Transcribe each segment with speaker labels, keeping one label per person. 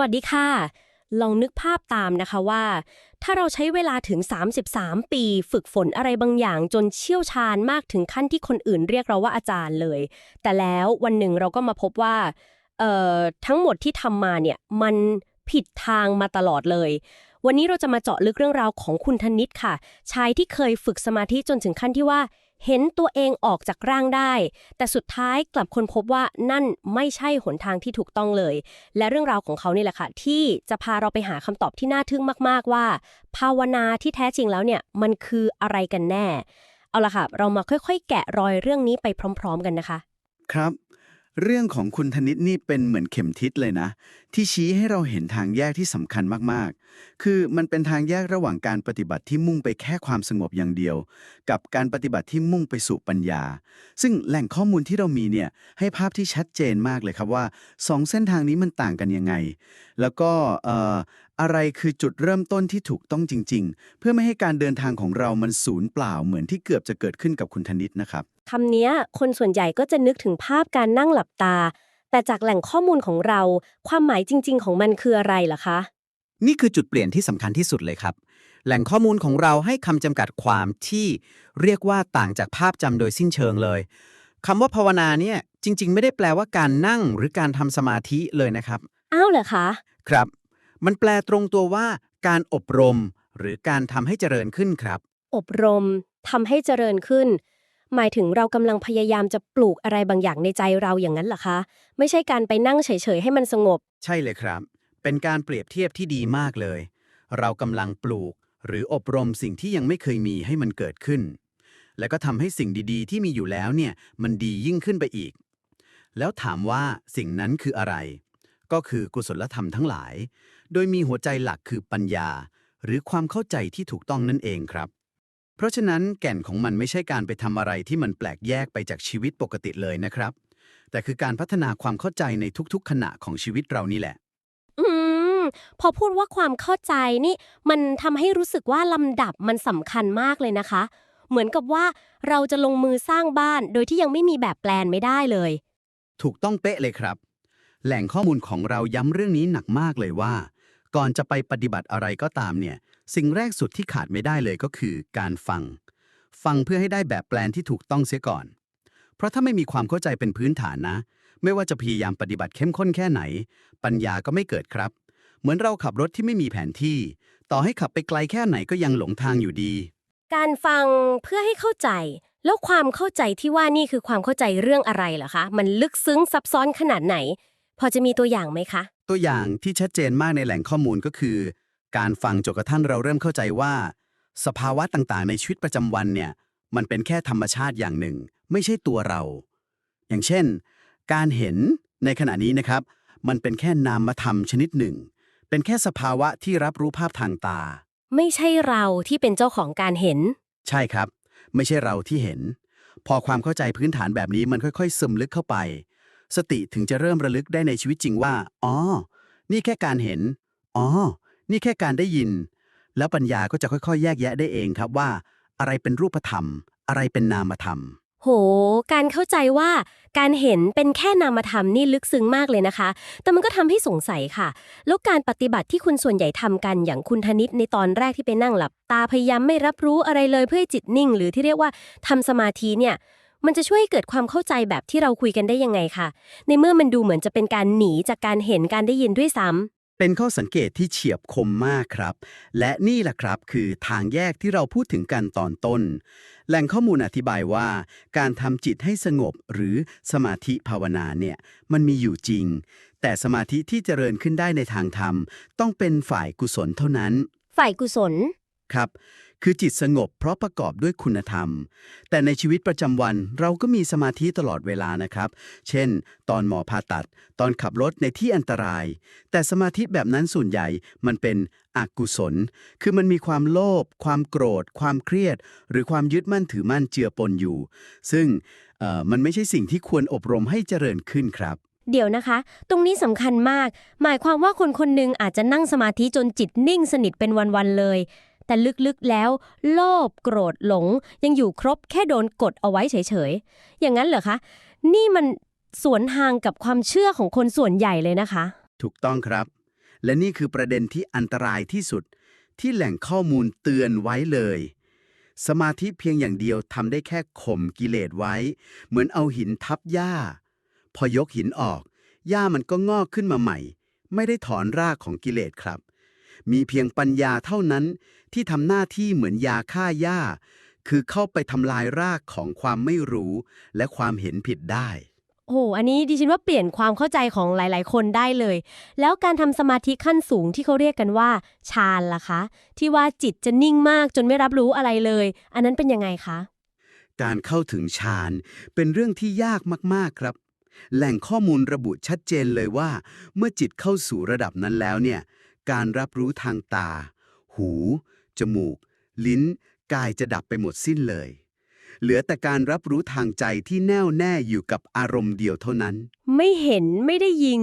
Speaker 1: วัสดีค่ะ ลองนึกภาพตามนะคะว่า ถ้าเราใช้เวลาถึง 33 ปีฝึกฝนอะไรบางอย่างจนเชี่ยวชาญมากถึงขั้นที่คนอื่นเรียกเราว่าอาจารย์เลย แต่แล้ววันหนึ่งเราก็มาพบว่าเอ่อทั้งหมดที่ทำมาเนี่ยมันผิดทางมาตลอดเลย วันนี้เราจะมาเจาะลึกเรื่องราวของคุณธนิตค่ะ ชายที่เคยฝึกสมาธิจนถึงขั้นที่ว่า เห็นตัวเองออกจากร่างได้ แต่สุดท้ายกลับค้นพบว่านั่นไม่ใช่หนทางที่ถูกต้องเลย และเรื่องราวของเขานี่แหละค่ะที่จะพาเราไปหาคำตอบที่น่าทึ่งมาก ๆ ว่า ภาวนาที่แท้จริงแล้วเนี่ยมันคืออะไรกันแน่ เอาละค่ะ เรามาค่อย ๆ แกะรอยเรื่องนี้ไปพร้อม ๆ กันนะคะ
Speaker 2: ครับ เรื่องของคุณธนิตนี่เป็นเหมือนเข็มทิศเลยนะ ที่ชี้ให้เราเห็นทางแยกที่สำคัญมากๆ คือมันเป็นทางแยกระหว่างการปฏิบัติที่มุ่งไปแค่ความสงบอย่างเดียว กับการปฏิบัติที่มุ่งไปสู่ปัญญา ซึ่งแหล่งข้อมูลที่เรามีเนี่ยให้ภาพที่ชัดเจนมากเลยครับว่าสองเส้นทางนี้มันต่างกันยังไง แล้วก็ อ่ออะไรคือจุดเริ่มต้นที่ถูกต้องจริง ๆ เพื่อไม่ให้การเดินทางของเรามันสูญเปล่าเหมือนที่เกือบจะเกิดขึ้นกับคุณธนิตนะครับ
Speaker 1: คำเนี้ยคนส่วนใหญ่ก็จะนึกถึงภาพการนั่งหลับตา แต่จากแหล่งข้อมูลของเรา ความหมายจริง ๆ ของมันคืออะไรล่ะคะ
Speaker 3: นี่คือจุดเปลี่ยนที่สำคัญที่สุดเลยครับ แหล่งข้อมูลของเราให้คำจำกัดความที่เรียกว่าต่างจากภาพจำโดยสิ้นเชิงเลยคำว่าภาวนาเนี่ยจริง ๆ ไม่ได้แปลว่าการนั่งหรือการทำสมาธิเลยนะครับ
Speaker 1: อ้าวเหรอคะ
Speaker 3: ครับ มันแปลตรงตัวว่า การอบรม หรือการทำให้เจริญขึ้นครับ
Speaker 1: อบรมทำให้เจริญขึ้น หมายถึงเรากำลังพยายามจะปลูกอะไรบางอย่างในใจเราอย่างนั้นเหรอคะ ไม่ใช่การไปนั่งเฉยๆให้มันสงบ
Speaker 3: ใช่เลยครับ เป็นการเปรียบเทียบที่ดีมากเลย เรากำลังปลูก หรืออบรมสิ่งที่ยังไม่เคยมีให้มันเกิดขึ้น แล้วก็ทำให้สิ่งดีๆ ที่มีอยู่แล้วเนี่ยมันดียิ่งขึ้นไปอีก แล้วถามว่าสิ่งนั้นคืออะไร ก็คือกุศลธรรมทั้งหลาย โดยมีหัวใจหลักคือปัญญา หรือความเข้าใจที่ถูกต้องนั่นเองครับ เพราะฉะนั้นแก่นของมันไม่ใช่การไปทำอะไรที่มันแปลกแยกไปจากชีวิตปกติเลยนะครับ แต่คือการพัฒนาความเข้าใจในทุกๆ ขณะของชีวิตเรานี่แหละ
Speaker 1: อืม พอพูดว่าความเข้าใจนี่ มันทำให้รู้สึกว่าลำดับมันสำคัญมากเลยนะคะ เหมือนกับว่าเราจะลงมือสร้างบ้านโดยที่ยังไม่มีแบบแปลนไม่ได้เลย
Speaker 3: ถูกต้องเป๊ะเลยครับ แหล่งข้อมูลของเราย้ำเรื่องนี้หนักมากเลยว่า ก่อนจะไปปฏิบัติอะไรก็ตามเนี่ย สิ่งแรกสุดที่ขาดไม่ได้เลยก็คือการฟัง ฟังเพื่อให้ได้แบบแปลนที่ถูกต้องเสียก่อน เพราะถ้าไม่มีความเข้าใจเป็นพื้นฐานนะ ไม่ว่าจะพยายามปฏิบัติเข้มข้นแค่ไหน ปัญญาก็ไม่เกิดครับ เหมือนเราขับรถที่ไม่มีแผนที่ ต่อให้ขับไปไกลแค่ไหนก็ยังหลงทางอยู่ดี
Speaker 1: การฟังเพื่อให้เข้าใจ แล้วความเข้าใจที่ว่านี่คือความเข้าใจเรื่องอะไรเหรอคะ มันลึกซึ้งซับซ้อนขนาดไหน พอจะมีตัวอย่างไหมคะ
Speaker 3: ตัวอย่างที่ชัดเจนมากในแหล่งข้อมูลก็คือ การฟังจนกระทั่งเราเริ่มเข้าใจว่า สภาวะต่างๆ ในชีวิตประจำวันเนี่ย มันเป็นแค่ธรรมชาติอย่างหนึ่ง ไม่ใช่ตัวเรา อย่างเช่น การเห็นในขณะนี้นะครับ มันเป็นแค่นามธรรมชนิดหนึ่ง เป็นแค่สภาวะที่รับรู้ภาพทางตา
Speaker 1: ไม่ใช่เราที่เป็นเจ้าของการเห็น
Speaker 3: ใช่ครับ ไม่ใช่เราที่เห็น พอความเข้าใจพื้นฐานแบบนี้มันค่อย ๆ ซึมลึกเข้าไป สติถึงจะเริ่มระลึกได้ในชีวิตจริงว่า อ๋อ นี่แค่การเห็น อ๋อ นี่แค่การได้ยิน แล้วปัญญาก็จะค่อยๆ แยกแยะได้เองครับว่า อะไรเป็นรูปธรรม อะไรเป็นนามธรรม
Speaker 1: โห การเข้าใจว่าการเห็นเป็นแค่นามธรรมนี่ลึกซึ้งมากเลยนะคะ แต่มันก็ทำให้สงสัยค่ะ แล้วการปฏิบัติที่คุณส่วนใหญ่ทำกันอย่างคุณธนิตในตอนแรกที่ไปนั่งหลับตาพยายามไม่รับรู้อะไรเลยเพื่อให้จิตนิ่ง หรือที่เรียกว่าทำสมาธิเนี่ย มันจะช่วยให้เกิดความเข้าใจแบบที่เราคุยกันได้ยังไงคะ ในเมื่อมันดูเหมือนจะเป็นการหนีจากการเห็นการได้ยินด้วยซ้ำ
Speaker 3: เป็นข้อสังเกตที่เฉียบคมมากครับ และนี่แหละครับคือทางแยกที่เราพูดถึงกันตอนต้น แหล่งข้อมูลอธิบายว่า การทำจิตให้สงบหรือสมาธิภาวนาเนี่ยมันมีอยู่จริง แต่สมาธิที่เจริญขึ้นได้ในทางธรรม ต้องเป็นฝ่ายกุศลเท่านั้น
Speaker 1: ฝ่ายกุศล
Speaker 3: ครับ คือจิตสงบเพราะประกอบด้วยคุณธรรม แต่ในชีวิตประจำวันเราก็มีสมาธิตลอดเวลานะครับ เช่น ตอนหมอผ่าตัด ตอนขับรถในที่อันตราย แต่สมาธิแบบนั้นส่วนใหญ่มันเป็นอกุศล คือมันมีความโลภความโกรธ ความเครียด หรือความยึดมั่นถือมั่นเจือปนอยู่ ซึ่งมันไม่ใช่สิ่งที่ควรอบรมให้เจริญขึ้นครับ
Speaker 1: เดี๋ยวนะคะ ตรงนี้สำคัญมาก หมายความว่าคนคนหนึ่งอาจจะนั่งสมาธิจนจิตนิ่งสนิทเป็นวัน ๆ เลย แต่ลึกๆแล้ว โลภโกรธหลง ยังอยู่ครบแค่โดนกดเอาไว้เฉยๆ อย่างนั้นเหรอคะ นี่มันสวนทางกับความเชื่อของคนส่วนใหญ่เลยนะคะ
Speaker 3: ถูกต้องครับ และนี่คือประเด็นที่อันตรายที่สุด ที่แหล่งข้อมูลเตือนไว้เลย สมาธิเพียงอย่างเดียวทำได้แค่ข่มกิเลสไว้ เหมือนเอาหินทับหญ้า พอยกหินออกหญ้ามันก็งอกขึ้นมาใหม่ ไม่ได้ถอนรากของกิเลสครับ มีเพียงปัญญาเท่านั้นที่ทำหน้าที่เหมือนยาฆ่าหญ้า คือเข้าไปทำลายรากของความไม่รู้ และความเห็นผิดได้
Speaker 1: โอ้โหอันนี้ดิฉันว่าเปลี่ยนความเข้าใจของหลาย ๆ คนได้เลย แล้วการทำสมาธิขั้นสูงที่เขาเรียกกันว่าฌานล่ะคะ ที่ว่าจิตจะนิ่งมากจนไม่รับรู้อะไรเลย อันนั้นเป็นยังไงคะ
Speaker 3: การเข้าถึงฌานเป็นเรื่องที่ยากมาก ๆ ครับ แหล่งข้อมูลระบุชัดเจนเลยว่า เมื่อจิตเข้าสู่ระดับนั้นแล้วเนี่ย การรับรู้ทางตา หู จมูก ลิ้น กายจะดับไปหมดสิ้นเลย เหลือแต่การรับรู้ทางใจที่แน่วแน่อยู่กับอารมณ์เดียวเท่านั้น
Speaker 1: ไม่เห็นไม่ได้ยิง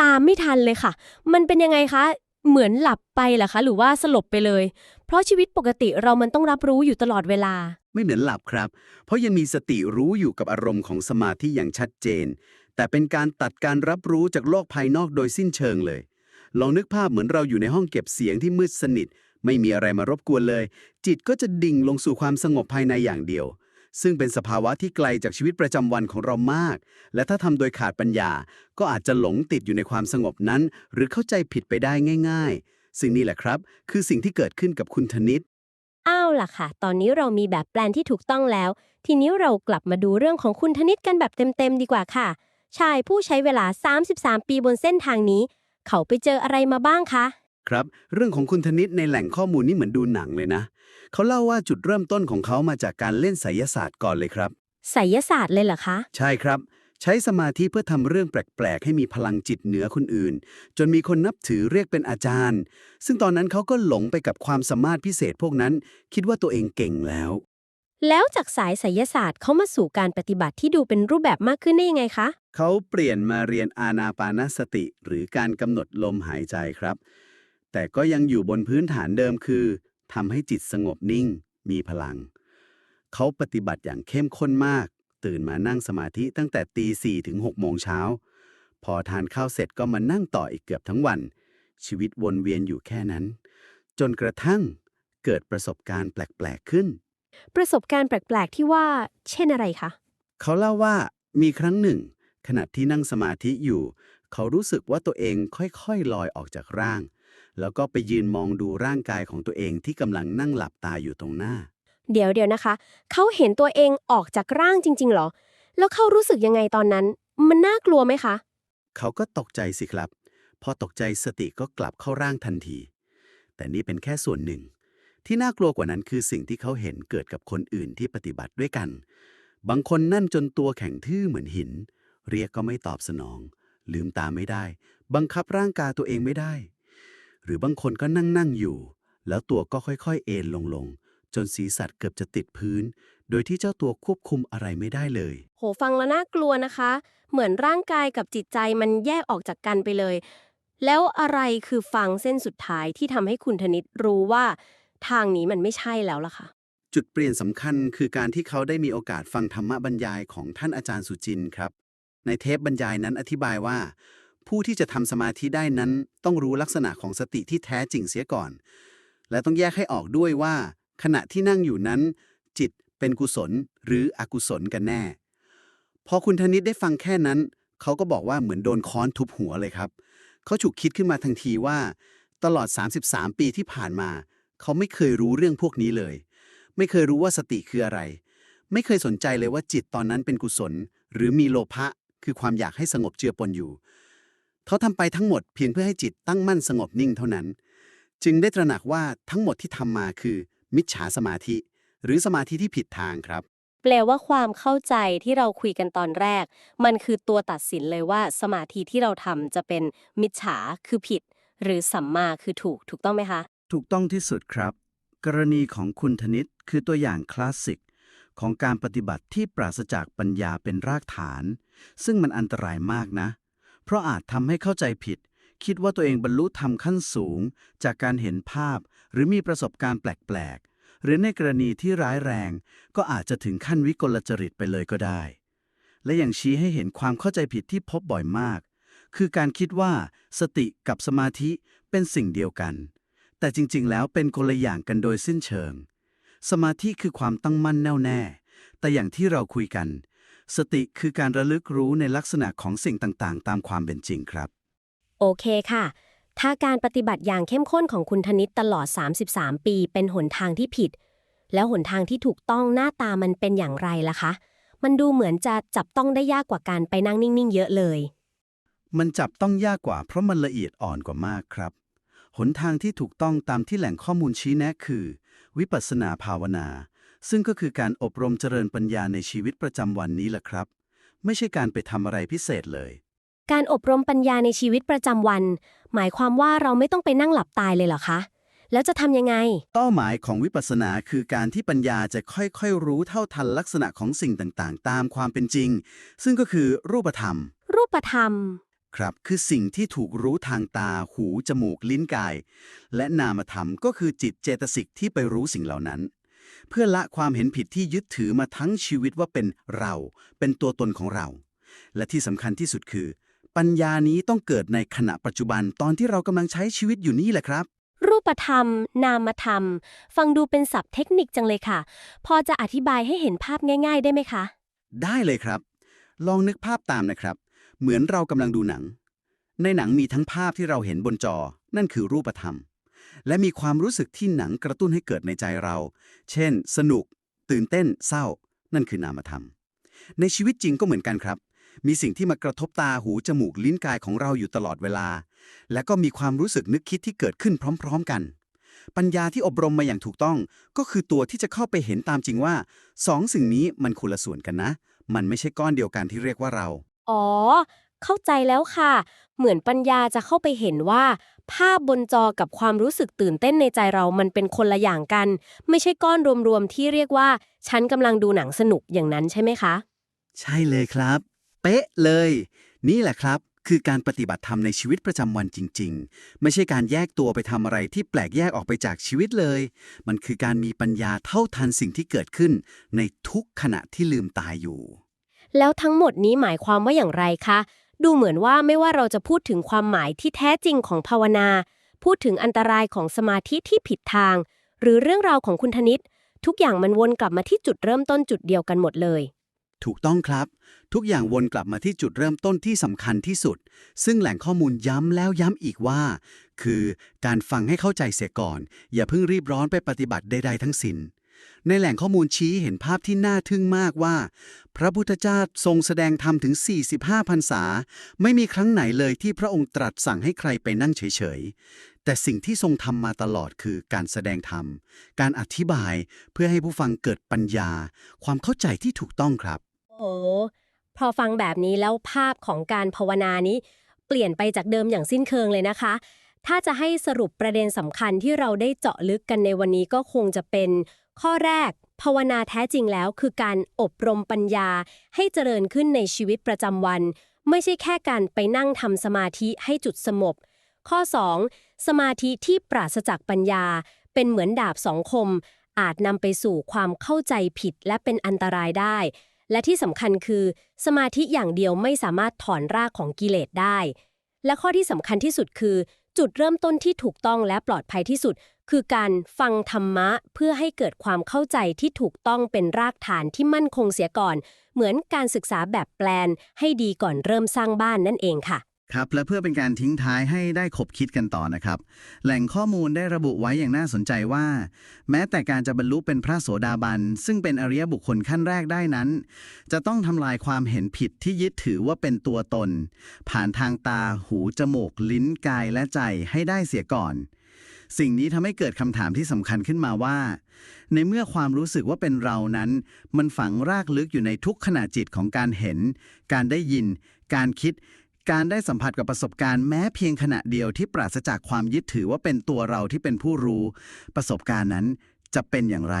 Speaker 1: ตามไม่ทันเลยค่ะ มันเป็นยังไงคะ เหมือนหลับไปเหรอคะ หรือว่าสลบไปเลย เพราะชีวิตปกติเรามันต้องรับรู้อยู่ตลอดเวลา
Speaker 3: ไม่เหมือนหลับครับ เพราะยังมีสติรู้อยู่กับอารมณ์ของสมาธิอย่างชัดเจน แต่เป็นการตัดการรับรู้จากโลกภายนอกโดยสิ้นเชิงเลย ลองนึกภาพเหมือนเราอยู่ในห้องเก็บเสียงที่มืดสนิท ไม่มีอะไรมารบกวนเลย จิตก็จะดิ่งลงสู่ความสงบภายในอย่างเดียว ซึ่งเป็นสภาวะที่ไกลจากชีวิตประจำวันของเรามาก และถ้าทำโดยขาดปัญญา ก็อาจจะหลงติดอยู่ในความสงบนั้น หรือเข้าใจผิดไปได้ง่ายๆซึ่งนี่แหละครับ คือสิ่งที่เกิดขึ้นกับคุณธนิต
Speaker 1: อ้าวล่ะค่ะ ตอนนี้เรามีแบบแปลนที่ถูกต้องแล้ว ทีนี้เรากลับมาดูเรื่องของคุณธนิตกันแบบเต็มๆดีกว่าค่ะ ชายผู้ใช้เวลา 33 ปีบนเส้นทางนี้ เขาไปเจออะไรมาบ้างคะ
Speaker 3: ครับ เรื่องของคุณธนิตในแหล่งข้อมูลนี่เหมือนดูหนังเลยนะ เขาเล่าว่าจุดเริ่มต้นของเขามาจากการเล่นไสยศาสตร์ก่อนเลยครับ
Speaker 1: ไสยศาสตร์เลยเหรอคะ
Speaker 3: ใช่ครับ ใช้สมาธิเพื่อทำเรื่องแปลก ๆ ให้มีพลังจิตเหนือคนอื่น จนมีคนนับถือเรียกเป็นอาจารย์ ซึ่งตอนนั้นเขาก็หลงไปกับความสามารถพิเศษพวกนั้น คิดว่าตัวเองเก่งแล้ว
Speaker 1: แล้วจากสายไสยศาสตร์เขามาสู่การปฏิบัติที่ดูเป็นรูปแบบมากขึ้นได้ยังไงคะ
Speaker 3: เขาเปลี่ยนมาเรียนอานาปานสติ หรือการกำหนดลมหายใจครับ แต่ก็ยังอยู่บนพื้นฐานเดิมคือทำให้จิตสงบนิ่ง มีพลัง เขาปฏิบัติอย่างเข้มข้นมาก ตื่นมานั่งสมาธิตั้งแต่ตีสี่ถึงหกโมงเช้า พอทานข้าวเสร็จก็มานั่งต่ออีกเกือบทั้งวัน ชีวิตวนเวียนอยู่แค่นั้น จนกระทั่งเกิดประสบการณ์แปลก ๆ ขึ้น
Speaker 1: ประสบการณ์แปลก ๆ ที่ว่า เช่นอะไรคะ
Speaker 3: เขาเล่าว่ามีครั้งหนึ่ง ขณะที่นั่งสมาธิอยู่ เขารู้สึกว่าตัวเองค่อยๆลอยออกจากร่าง แล้วก็ไปยืนมองดูร่างกายของตัวเองที่กำลังนั่งหลับตาอยู่ตรงหน้า
Speaker 1: เดี๋ยวเดี๋ยวนะคะ เขาเห็นตัวเองออกจากร่างจริงๆเหรอ แล้วเขารู้สึกยังไงตอนนั้น มันน่ากลัวไหมคะ
Speaker 3: เขาก็ตกใจสิครับ พอตกใจสติก็กลับเข้าร่างทันที แต่นี่เป็นแค่ส่วนหนึ่ง ที่น่ากลัวกว่านั้นคือสิ่งที่เขาเห็นเกิดกับคนอื่นที่ปฏิบัติด้วยกัน บางคนนั่นจนตัวแข็งทื่อเหมือนหิน เรียกก็ไม่ตอบสนอง ลืมตาไม่ได้ บังคับร่างกายตัวเองไม่ได้ หรือบางคนก็นั่งนั่งอยู่ แล้วตัวก็ค่อยๆ เอนลงลงๆจนศีรษะเกือบจะติดพื้น โดยที่เจ้าตัวควบคุมอะไรไม่ได้เลย
Speaker 1: โหฟังแล้วน่ากลัวนะคะ เหมือนร่างกายกับจิตใจมันแยกออกจากกันไปเลย แล้วอะไรคือฟังเส้นสุดท้ายที่ทำให้คุณธนิตรู้ว่า ทางนี้มันไม่ใช่แล้วล่ะค่ะ
Speaker 3: จุดเปลี่ยนสำคัญคือการที่เขาได้มีโอกาสฟังธรรมบรรยายของท่านอาจารย์สุจินต์ครับ ในเทปบรรยายนั้นอธิบายว่า ผู้ที่จะทำสมาธิได้นั้น ต้องรู้ลักษณะของสติที่แท้จริงเสียก่อน และต้องแยกให้ออกด้วยว่า ขณะที่นั่งอยู่นั้น จิตเป็นกุศลหรืออกุศลกันแน่ พอคุณธนิตได้ฟังแค่นั้น เขาก็บอกว่าเหมือนโดนค้อนทุบหัวเลยครับ เขาฉุกคิดขึ้นมาทันทีว่า ตลอด 33 ปีที่ผ่านมา เขาไม่เคยรู้เรื่องพวกนี้เลย ไม่เคยรู้ว่าสติคืออะไร ไม่เคยสนใจเลยว่าจิตตอนนั้นเป็นกุศล หรือมีโลภะ คือความอยากให้สงบเจือปนอยู่ เขาทำไปทั้งหมดเพียงเพื่อให้จิตตั้งมั่นสงบนิ่งเท่านั้น จึงได้ตระหนักว่าทั้งหมดที่ทำมาคือ มิจฉาสมาธิ หรือสมาธิที่ผิดทางครับ
Speaker 1: แปลว่าความเข้าใจที่เราคุยกันตอนแรก มันคือตัวตัดสินเลยว่า สมาธิที่เราทำจะเป็นมิจฉาคือผิด หรือสัมมาคือถูกถูกต้องไหมคะ
Speaker 3: ถูกต้องที่สุดครับ กรณีของคุณธนิตคือตัวอย่างคลาสสิก ของการปฏิบัติที่ปราศจากปัญญาเป็นรากฐาน ซึ่งมันอันตรายมากนะ เพราะอาจทำให้เข้าใจผิด คิดว่าตัวเองบรรลุธรรมขั้นสูง จากการเห็นภาพ หรือมีประสบการณ์แปลกๆ หรือในกรณีที่ร้ายแรง ก็อาจจะถึงขั้นวิกลจริตไปเลยก็ได้ และอยังชี้ให้เห็นความเข้าใจผิดที่พบบ่อยมาก คือการคิดว่าสติกับสมาธิเป็นสิ่งเดียวกัน แต่จริงๆ แล้วเป็นคนละอย่างกันโดยสิ้นเชิง สมาธิคือความตั้งมั่นแน่วแน่ แต่อย่างที่เราคุยกัน สติคือการระลึกรู้ในลักษณะของสิ่งต่างๆ ตามความเป็นจริงครับ
Speaker 1: โอเคค่ะ ถ้าการปฏิบัติอย่างเข้มข้นของคุณธนิตตลอด 33 ปีเป็นหนทางที่ผิด แล้วหนทางที่ถูกต้องหน้าตามันเป็นอย่างไรล่ะคะ มันดูเหมือนจะจับต้องได้ยากกว่าการไปนั่งนิ่งๆ เยอะเลย
Speaker 3: มันจับต้องยากกว่าเพราะมันละเอียดอ่อนกว่ามากครับ หนทางที่ถูกต้องตามที่แหล่งข้อมูลชี้แนะคือ วิปัสสนาภาวนา ซึ่งก็คือการอบรมเจริญปัญญาในชีวิตประจำวันนี้แหละครับ ไม่ใช่การไปทำอะไรพิเศษเลย
Speaker 1: การอบรมปัญญาในชีวิตประจำวัน หมายความว่าเราไม่ต้องไปนั่งหลับตายเลยเหรอคะ แล้วจะทำยังไง
Speaker 3: เป้าหมายของวิปัสสนาคือการที่ปัญญาจะค่อยๆ รู้เท่าทันลักษณะของสิ่งต่างๆ ตามความเป็นจริง ซึ่งก็คือรูปธรรม
Speaker 1: รูปธรรม
Speaker 3: ครับคือสิ่งที่ถูกรู้ทางตา หู จมูก ลิ้นกาย และนามธรรมก็คือจิตเจตสิกที่ไปรู้สิ่งเหล่านั้น เพื่อละความเห็นผิดที่ยึดถือมาทั้งชีวิตว่าเป็นเรา เป็นตัวตนของเรา และที่สำคัญที่สุดคือ ปัญญานี้ต้องเกิดในขณะปัจจุบันตอนที่เรากำลังใช้ชีวิตอยู่นี่แหละครับ
Speaker 1: รูปธรรม นามธรรม ฟังดูเป็นศัพท์เทคนิคจังเลยค่ะ พอจะอธิบายให้เห็นภาพง่าย ๆ ได้ไหมคะ
Speaker 3: ได้เลยครับ ลองนึกภาพตามนะครับ เหมือนเรากำลังดูหนัง ในหนังมีทั้งภาพที่เราเห็นบนจอ นั่นคือรูปธรรม และมีความรู้สึกที่หนังกระตุ้นให้เกิดในใจเรา เช่น สนุก ตื่นเต้น เศร้า นั่นคือนามธรรม ในชีวิตจริงก็เหมือนกันครับ มีสิ่งที่มากระทบตาหูจมูกลิ้นกายของเราอยู่ตลอดเวลา และก็มีความรู้สึกนึกคิดที่เกิดขึ้นพร้อม ๆ กันปัญญาที่อบรมมาอย่างถูกต้องก็คือตัวที่จะเข้าไปเห็นตามจริงว่าสองสิ่งนี้มันคนละส่วนกันนะ มันไม่ใช่ก้อนเดียวกันที่เรียกว่าเรา
Speaker 1: อ๋อ เข้าใจแล้วค่ะ เหมือนปัญญาจะเข้าไปเห็นว่า ภาพบนจอกับความรู้สึกตื่นเต้นในใจเรามันเป็นคนละอย่างกัน ไม่ใช่ก้อนรวมๆที่เรียกว่า ฉันกำลังดูหนังสนุกอย่างนั้นใช่ไหมคะ
Speaker 3: ใช่เลยครับ เป๊ะเลย นี่แหละครับ คือการปฏิบัติธรรมในชีวิตประจำวันจริง ๆ ไม่ใช่การแยกตัวไปทำอะไรที่แปลกแยกออกไปจากชีวิตเลย มันคือการมีปัญญาเท่าทันสิ่งที่เกิดขึ้น ในทุกขณะที่ลืมตายอยู่
Speaker 1: แล้วทั้งหมดนี้หมายความว่าอย่างไรคะ ดูเหมือนว่าไม่ว่าเราจะพูดถึงความหมายที่แท้จริงของภาวนา พูดถึงอันตรายของสมาธิที่ผิดทาง หรือเรื่องราวของคุณธนิต ทุกอย่างมันวนกลับมาที่จุดเริ่มต้นจุดเดียวกันหมดเลย
Speaker 3: ถูกต้องครับ ทุกอย่างวนกลับมาที่จุดเริ่มต้นที่สำคัญที่สุด ซึ่งแหล่งข้อมูลย้ำแล้วย้ำอีกว่า คือการฟังให้เข้าใจเสียก่อน อย่าเพิ่งรีบร้อนไปปฏิบัติใดๆทั้งสิ้น ในแหล่งข้อมูลชี้เห็นภาพที่น่าทึ่งมากว่า พระพุทธเจ้าทรงแสดงธรรมถึง 45พรรษา ไม่มีครั้งไหนเลยที่พระองค์ตรัสสั่งให้ใครไปนั่งเฉยๆ แต่สิ่งที่ทรงทำมาตลอดคือการแสดงธรรม การอธิบายเพื่อให้ผู้ฟังเกิดปัญญา ความเข้าใจที่ถูกต้องครับ
Speaker 1: โอ้พอฟังแบบนี้แล้วภาพของการภาวนานี้ เปลี่ยนไปจากเดิมอย่างสิ้นเชิงเลยนะคะ ถ้าจะให้สรุปประเด็นสำคัญที่เราได้เจาะลึกกันในวันนี้ก็คงจะเป็น ข้อแรก ภาวนาแท้จริงแล้วคือการอบรมปัญญาให้เจริญขึ้นในชีวิตประจำวัน ไม่ใช่แค่การไปนั่งทำสมาธิให้จุดสงบข้อ 2. สมาธิที่ปราศจากปัญญา เป็นเหมือนดาบสองคม อาจนำไปสู่ความเข้าใจผิดและเป็นอันตรายได้ และที่สำคัญคือ สมาธิอย่างเดียวไม่สามารถถอนรากของกิเลสได้ และข้อที่สำคัญที่สุดคือ จุดเริ่มต้นที่ถูกต้องและปลอดภัยที่สุด คือการฟังธรรมะเพื่อให้เกิดความเข้าใจที่ถูกต้องเป็นรากฐานที่มั่นคงเสียก่อน เหมือนการศึกษาแบบแปลนให้ดีก่อนเริ่มสร้างบ้านนั่นเองค่ะ
Speaker 4: ครับและเพื่อเป็นการทิ้งท้ายให้ได้ขบคิดกันต่อนะครับ แหล่งข้อมูลได้ระบุไว้อย่างน่าสนใจว่า แม้แต่การจะบรรลุเป็นพระโสดาบัน ซึ่งเป็นอริยบุคคลขั้นแรกได้นั้น จะต้องทำลายความเห็นผิดที่ยึดถือว่าเป็นตัวตน ผ่านทางตาหูจมูกลิ้นกายและใจให้ได้เสียก่อน สิ่งนี้ทำให้เกิดคำถามที่สำคัญขึ้นมาว่า ในเมื่อความรู้สึกว่าเป็นเรานั้น มันฝังรากลึกอยู่ในทุกขณะจิตของการเห็น การได้ยิน การคิด การได้สัมผัสกับประสบการณ์แม้เพียงขณะเดียวที่ปราศจากความยึดถือว่าเป็นตัวเราที่เป็นผู้รู้ ประสบการณ์นั้นจะเป็นอย่างไร